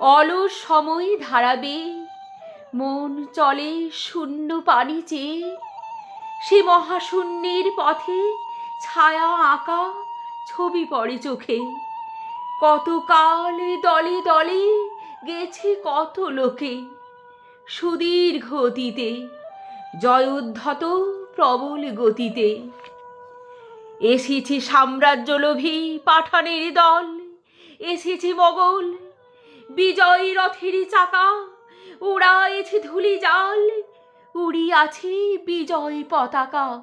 অলস সময় ধারাবে, মন চলে শূন্য পানি চেয়ে, সে মহাশূন্যের পথে ছায়া আঁকা ছবি পড়ে চোখে। কতকাল দলে দলে গেছে কত লোকে, সুদীর্ঘ অতীতে, জয়োদ্ধত প্রবল গতিতে। এসেছে সাম্রাজ্য লোভী পাঠানের দল, এসেছে মোগল বিজয় রথের চাকা, উড়াইছে ধুলি জাল, উড়িয়াছে বিজয় পতাকা।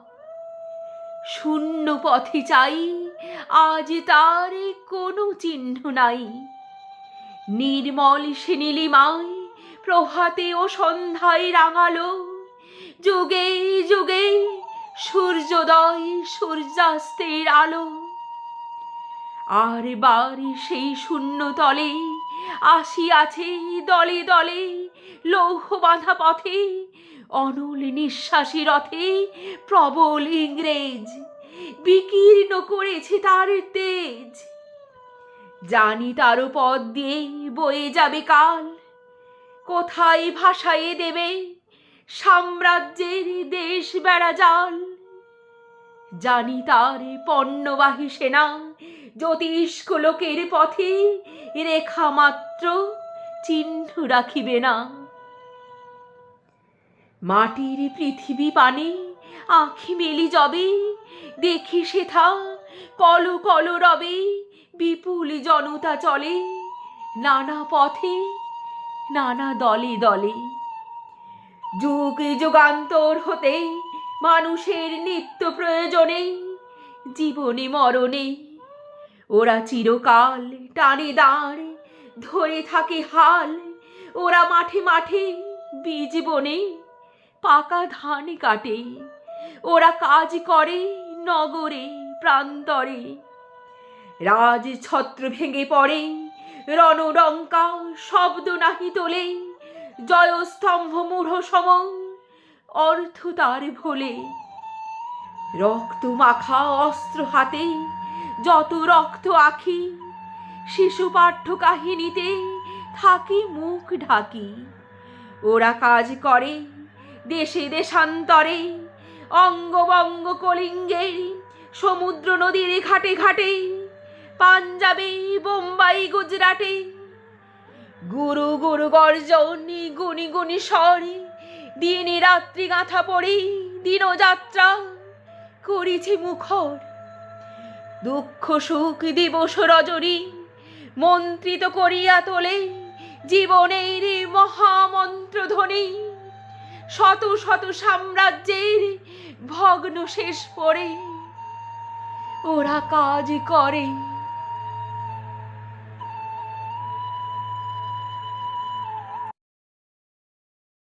শূন্য পথে চাই, আজ তার কোনো চিহ্ন নাই। নির্মল সে নীলিমায় প্রভাতে ও সন্ধ্যায় রাঙালো। যুগে যুগে সূর্যোদয় সূর্যাস্তের আলো। আর বাড়ি সেই শূন্য তলে আসিয়াছে দলে দলে লৌহ বাঁধা পথে, অনল নিঃশ্বাসী রথে প্রবল ইংরেজ বিকীর্ণ করেছে তার তেজ। জানি তারও পথ দিয়ে বয়ে যাবে কাল, কোথায় ভাসায়ে দেবে সাম্রাজ্যের দেশ বেড়া জাল। জানি তার পণ্যবাহী সেনা জ্যোতিষ্ক লোকের পথে রেখা মাত্র চিহ্ন রাখিবে না। মাটির পৃথিবী পানে আখি মেলি যবে দেখি সেথা কল কল রবে, বিপুল জনতা চলে, নানা পথে, নানা দলে দলে। যুগ যুগান্তর হতে মানুষের নিত্য প্রয়োজনে, জীবনে মরণে ওরা চিরকাল টানে দাঁড়, ধরে থাকে হাল। ওরা মাঠে মাঠে বীজ বনে, পাকা ধান কাটে। ওরা কাজ করে নগরে, প্রান্তরে। রাজ ছত্র ভেঙে পড়ে, রণরঙ্কা শব্দ নাহি তোলে। জয়স্তম্ভ মূঢ় সম, অর্থ তার ভোলে। রক্ত মাখা অস্ত্র হাতে যত রক্ত আখি, শিশু পাঠ্য কাহিনীতে থাকি মুখ ঢাকি। ওরা কাজ করে দেশে দেশান্তরে অঙ্গবঙ্গ কলিঙ্গে, সমুদ্র নদীর ঘাটে ঘাটে, পাঞ্জাবে, বোম্বাই, গুজরাটে। গুরু গুরু গর্জনি গুনি গুনি স্বরে, দিনে রাত্রি গাঁথা পড়ি, দিনযাত্রা করিছি মুখর। দুঃখ সুখ দিবস রজনী, মন্ত্রিত করিয়া তোলে জীবনের মহামন্ত্র ধ্বনি। শত শত সাম্রাজ্যের ভগ্ন শেষ পরে ওরা কাজ করে।